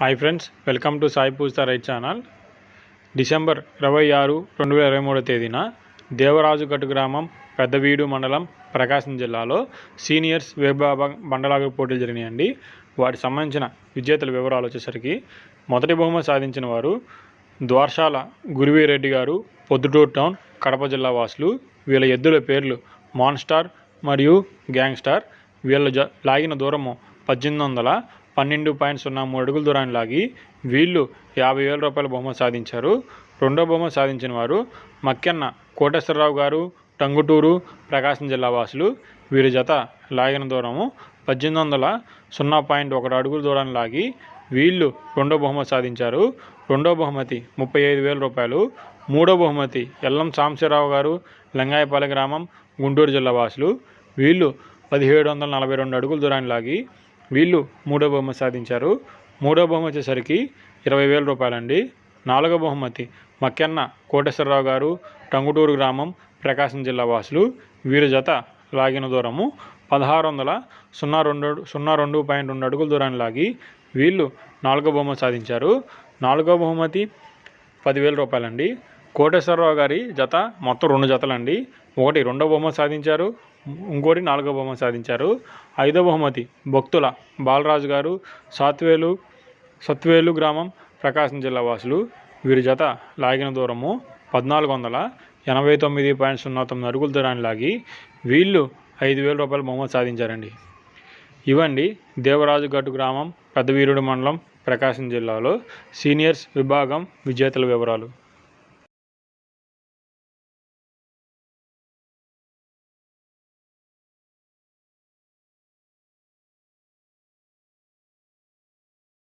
Hi friends welcome to Sai Pujitha right channel December ఇరవై ఆరు రెండు వేల ఇరవై మూడో తేదీన దేవరాజుగట్టు గ్రామం పెద్దవీడు మండలం ప్రకాశం జిల్లాలో సీనియర్స్ వేభాభ బండలాగు పోటీలు జరిగినాయండి. వాటికి సంబంధించిన విజేతల వివరాలు వచ్చేసరికి మొదటి బహుమతి సాధించిన వారు ద్వార్షాల గురువీరెడ్డి గారు పొద్దుటూరు టౌన్ కడప జిల్లా వాసులు. వీళ్ళ ఎద్దుల పేర్లు మాన్స్టార్ మరియు గ్యాంగ్స్టార్ వీళ్ళ జ లాగిన దూరము పద్దెనిమిది వందల పన్నెండు పాయింట్ సున్నా మూడు అడుగుల దూరాన్ని లాగి వీళ్ళు యాభై వేల రూపాయల బహుమతి సాధించారు. రెండో బహుమతి సాధించిన వారు మక్కెన్న కోటేశ్వరరావు గారు టంగుటూరు ప్రకాశం జిల్లా వాసులు. వీరి జత లాగిన దూరము పద్దెనిమిది వందల సున్నా పాయింట్ ఒకటి అడుగుల దూరాన్ని లాగి వీళ్ళు రెండో బహుమతి సాధించారు. రెండో బహుమతి ముప్పై ఐదు వేల రూపాయలు. మూడో బహుమతి ఎల్లం సాంశీరావు గారు లింగాయపాలె గ్రామం గుంటూరు జిల్లా వాసులు. వీళ్ళు పదిహేడు వందల నలభై రెండు అడుగుల దూరాన్ని లాగి వీళ్ళు మూడో బహుమతి సాధించారు. మూడో బహుమతి వచ్చేసరికి ఇరవై వేల రూపాయలండి. నాలుగో బహుమతి మక్కెన్న కోటేశ్వరరావు గారు టంగుటూరు గ్రామం ప్రకాశం జిల్లా వాసులు. వీరి జత లాగిన దూరము పదహారు వందల సున్నా రెండు సున్నా రెండు పాయింట్ రెండు అడుగుల దూరాన్ని లాగి వీళ్ళు నాలుగో బహుమతి సాధించారు. నాలుగో బహుమతి పదివేల రూపాయలండి. కోటేశ్వరరావు గారి జత మొత్తం రెండు జతలండి. ఒకటి రెండో బహుమతి సాధించారు ఇంకోటి నాలుగో బహుమతి సాధించారు. ఐదో బహుమతి భక్తుల బాలరాజు గారు సాత్వేలు సత్వేలు గ్రామం ప్రకాశం జిల్లా వాసులు. వీరి జత లాగిన దూరము పద్నాలుగు వందల ఎనభై తొమ్మిది పాయింట్ సున్నా తొమ్మిది అడుగుల దూరాన్ని లాగి వీళ్ళు ఐదు వేల రూపాయల బహుమతి సాధించారండి. ఇవండి దేవరాజుగట్టు గ్రామం పెద్దవీరుడు మండలం ప్రకాశం జిల్లాలో సీనియర్స్ విభాగం విజేతల వివరాలు.